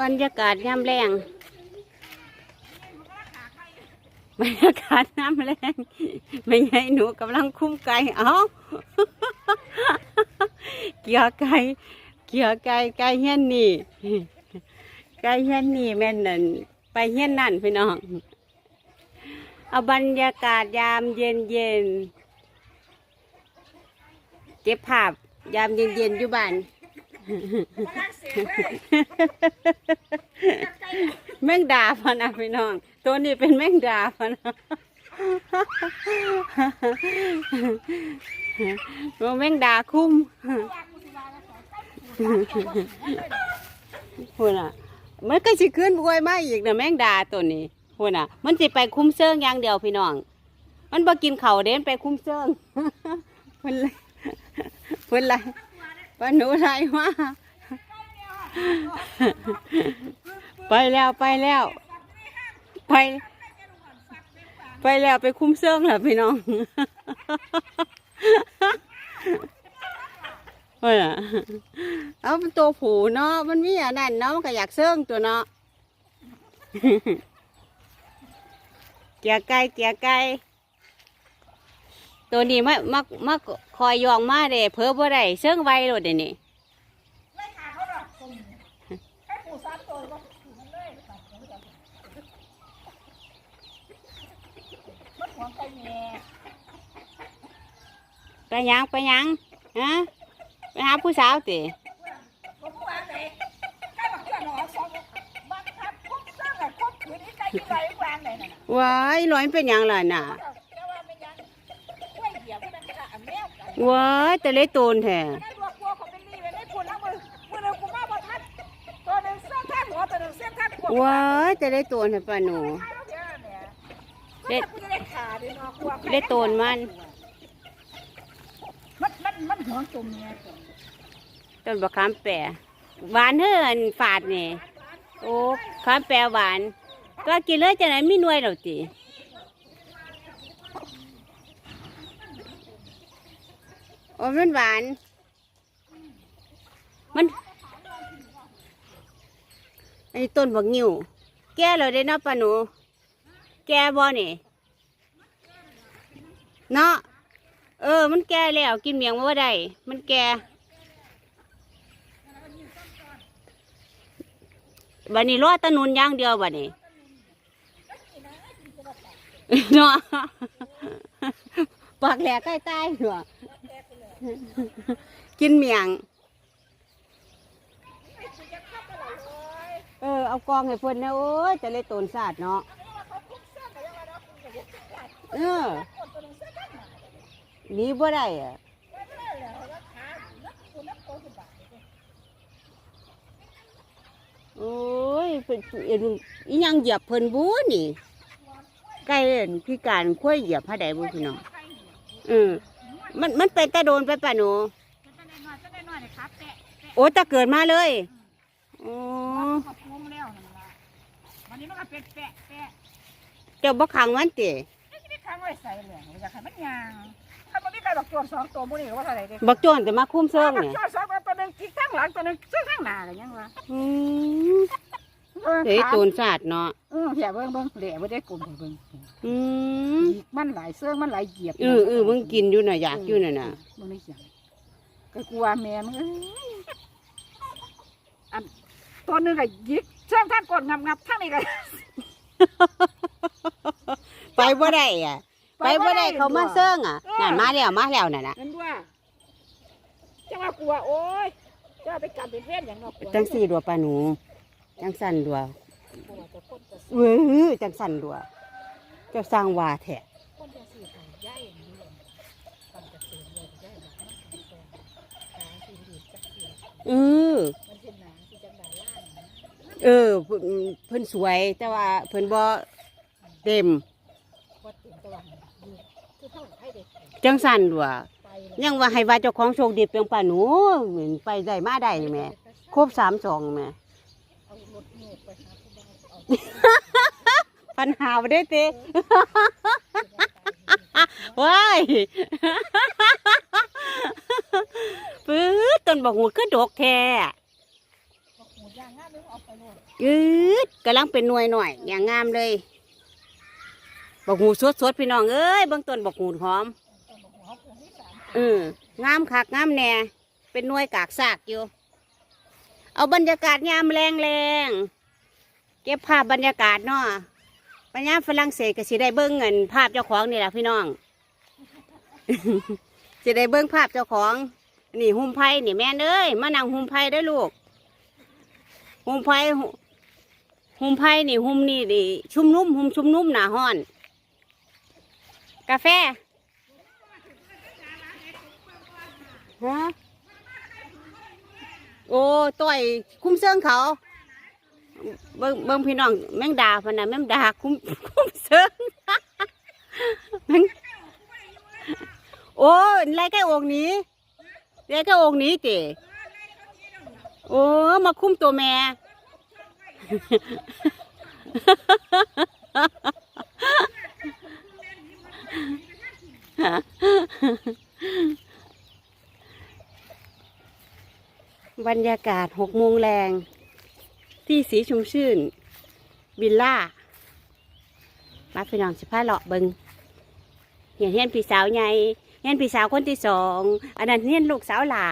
บรรยากาศยามแรงบรรยากาศยามแรงไม่ไงหนูกำลังคุ้มไก่เอ้าเกี่ยวไก่เกี่ยวไก่ไก่เฮี้ยนนี่ไก่เฮี้ยนนี่แม่นนั่นไปเฮี้ยนนั่นพี่น้องเอาบรรยากาศยามเย็นเย็นเก็บภาพยามเย็นเย็นอยู่บ้าน แมงดาพะนะพี่น้อง ตัวนี้เป็นแมงดาพะนะว่าแมงดาคุ้มพูดน่ะ มันก็สิขึ้นบวยมาอีกนะแมงดาตัวนี้พูดน่ะ มันสิไปคุ้มเซิงอย่างเดียวพี่น้อง มันบ่กินเข่าเด่นไปคุ้มเซิงเพิ่นเลยเพิ่นเลย ปาหนูไรมาไปแล้วไปแล้ว ไป ไปแล้วไปคุ้มเซิงแล้วพี่น้องเฮ้ยอะเอาเป็นตัวผูเนาะมันมีอันนั้นเนาะมันก็อยากเซิงตัวเนาะเกียร์ไก่เกียร์ไก่ ตัวนี้มามามาคอยยองมาเด้เพิ่บ่ได้เซิงไวโลดเดี๋ยวนี้ไล่ขาเขาหรอกตรงให้ปูซัดตัวว่าปูมันเลยมันหัวไก่แง่ไปหยังไปหยังฮะไปหาผู้สาวติผมวางเลยไก่บอกเพื่อนหรอสองบังคับคุกสร้างอะไรคุกขืนไอ้ไก่ที่ไรวางเลยน่ะว้ายร้อยมันเป็นหยังล่ะน่ะ ว้ายแต่เล็กตูนแท้ว้าบ่ทันตัวนึงเส้นท่านหัวตัวนึงเส้นท่านขวดว้ายแต่เล็กตูนแท้ป้าหนูเล็ดเล็ดขาดิเนาะกลัวเล็กตูนมันมันมันมันหัวจุ่มเนี่ยต้นบะขามแปรหวานเฮินฝาดนี่โอ้ขามแปรหวานก็กินเลยจะไหนไมีหน่วยเราติ โอ้มันหวาน มันไอ้ต้นบักงิ้วแก่เลยได้เนาะป้าหนู แก่บ่นี่เนาะเออ มันแก่แล้วกินเมียงว่าได้มันแก่บันนี้รอดตะนุนย่างเดียวบันนี้เนาะปากแหลกใกล้ใต้เนาะ กินเมียง เออ เอากองให้เพิ่นนะโอ้ยจะเลยตนศาสตร์เนาะ เออหนีบ่ได้อะโอ้ยเป็นเอ็นอีหยังเหยียบเพิ่นบูนี่ใกล้เอ็นพิการค่อยเหยียบผ้าใดบุพี่น้องเออ มันมันเป็นตะโดนไปป่ะหนูจะได้น้อยจะได้น้อยเลยครับแตะโอ้ตะเกิดมาเลยโอ้ขอบคุณแล้วนั่นล่ะวันนี้มันก็เป็นแปะแปะเจ้าบ่ขังมันติไม่ใช่ค้างไว้ใส่เลยอยากให้มันยางถ้ามันมีใครบอกตัวสองตัวบุนี่ว่าอะไรเด็กบักโจนแต่มาคุ้มเซิงเนี่ยสองตัวหนึ่งจิกข้างหลังตัวหนึ่งซึ่งข้างหน้าอะไรยังวะอืมเฮ้ยตูนศาสตร์เนาะ เอออย่าเบิ่งเบิ่งเหล่ไม่ได้กลมเบิ่ง อืมมันหลายเสื้อมันหลายเหยียบเออเออมึงกินอยู่น่ะอยากอยู่น่ะน่ะมึงไม่เสียงก็กลัวแม่มึงเอ้ยอันตัวหนึงก็ยิกเชื่องท่านกดงับงับทั้งนี้ก็ไปบ่ได้อะ ไปบ่ได้เขามาเซิงอะนั่นมาแล้วมาแล้วน่ะนะนั่นด้วยจะว่ากลัวโอ้ยจะไปกลับเป็นเพื่อนอย่างนอกกลัวจังสี่ดัวปลาหนูจังสั่นดัวกลัวจะคนจะเว้ยจังสั่นดัว เจ้าสร้างว่าแท้คนจะสื่อสารย่ายอย่างนี้เลยตั้งจะตื่นเลยย่ายแบบนั้นเป็นตัวขาสีดีจักเสียเออมันเป็นหนังที่จังหวะล่างนะเออเพิ่นเพิ่นสวยแต่ว่าเพิ่นบ่เต็มวัดตื่นตะวันดูคือเท่าให้เด็กจังสั่นดัวไปเลยยังว่าให้ว่าเจ้าของโชคดีเพียงปลาหนูเหมือนไปได้มาได้นี่แหม่ครบสามสองแหม่เอารถโงกไปหาผู้บ่าวเอา ปัญหาบ่ได้เตะว้ายปื๊ดต้นบอกหูคือดกแท้หูอย่างงานนึงเอาไปโน่นยืดกำลังเป็นหน่วยหน่อยอย่างงามเลย บอกหูสดสดๆพี่น้องเอ้ยเบื้องต้นบอกหูหอมต้นหัวปลูกนี่สามเอองามคักงามแน่เป็นหน่วยกากซากอยู่ เอาบรรยากาศยามแรงแรงเก็บภาพบรรยากาศเนาะ ปัญญาฝรั่งเศสก็สิได้เบิ้งเงินภาพเจ้าของนี่แหละพี่น้อง สิได้เบิ้งภาพเจ้าของ นี่หุ่มไผ่นี่แม่เอ้ยมานั่งหุ่มไผ่ได้ลูกหุ่มไผ่หุ่มไผ่นี่หุ่มนี่ดิชุ่มนุ่มหุ่มชุ่มนุ่มหนาห้อน กาแฟฮะโอ้ต่อยคุ้มเซิงเขา เบิ่งเบิ่งพี่น้องแมงดาพะนะแมงดาคุ้มคุ้มเซิงแมงโอ้ไล่แค่องนี้ไล่แค่องนี้เจโอ้มาคุ้มตัวแม่บรรยากาศหกโมงแรง ที่สีชุ่มชื่นบิลล่ามาพี่น้องสิพาเลาะเบิงเห็นเห็นพี่สาวใหญ่เห็นพี่สาวคนที่สองอันนั้นเห็นลูกสาวหล่า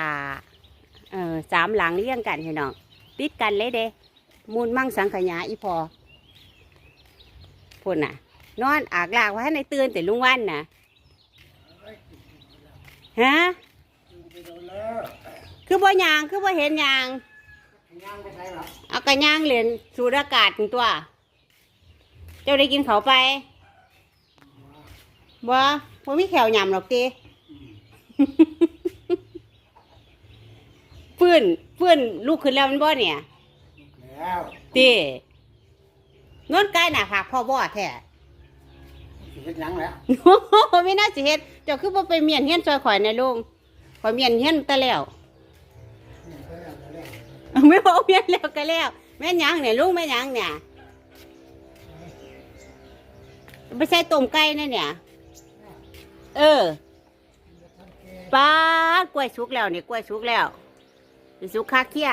เออสามหลังเลี้ยงกันพี่น้องติดกันเลยเด้มูลมั่งสังขยาอีพอพุ่นน่ะ นอนอากลากไว้ให้ในตื่นแต่ลุงวันน่ะฮะคือบ่ยางคือบ่เห็นยาง ย่างไปใช้หรอเอากระย่างเหรียญสูดอากาศนี่ตัว เจ้าได้กินเขาวไปบ่บ่มีแขวยำหรอกตีฟื้นฟื้นลูกขึ้นแล้วมันบ่เนี่ยแล้วตีนวลกายหน้าผากพ่อบ่แท้สิเฮ็ดหยังแล้วไม่น่าสิเฮ็ดเจ้าคือบ่ไปเมียนเฮียนซอยข่อยในลุงข่อยเมียนเฮียนแต่แล้ว ไม่บอกเมียนแล้วก็แล้ว แม่ยังเนี่ยลุงแม่ยังเนี่ยไปใส่ต้มไก่นั่เนี่ย เออปลากล้วยสุกแล้วนี่กล้วยสุกแล้วสุกคาเคีย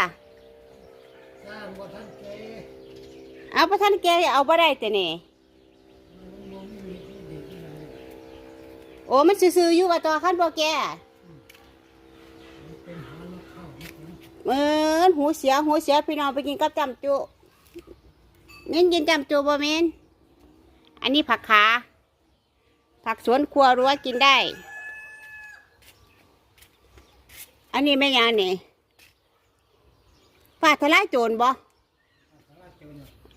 เอาประท่านแกเอาบ่ได้แต่นี่โอ้มันซื่อๆอยู่ว่าตัวขั้นบ่แก เหมือนหูเสียหูเสียพี่น้องไปกินกับจำจุเม้นกินจำจุบ่เม้นอันนี้ผักขาผักสวนครัวรั้วกินได้ อันนี้แม่ยานี่ฝาทลายโจรบ่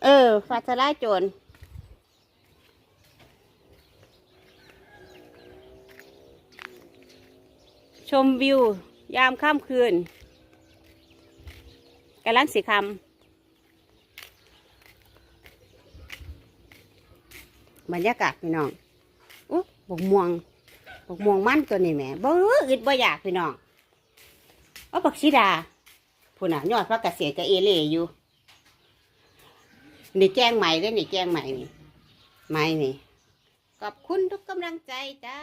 เออฟาสลายโจรชมวิวยามค่ำคืน กำลังสีคำบรรยากาศพี่น้องอุ๊บกม่วงบกม่วงมันตัวนี้แหม่บ่อึดบ่อยากพี่น้องเอาปักชีดาพูน่ะยอดพระเกษตรกะเอเล่อยู่นี่แจ้งใหม่ด้วยนี่แจ้งใหม่นี่ใหม่นี่ขอบคุณทุกกำลังใจจ้า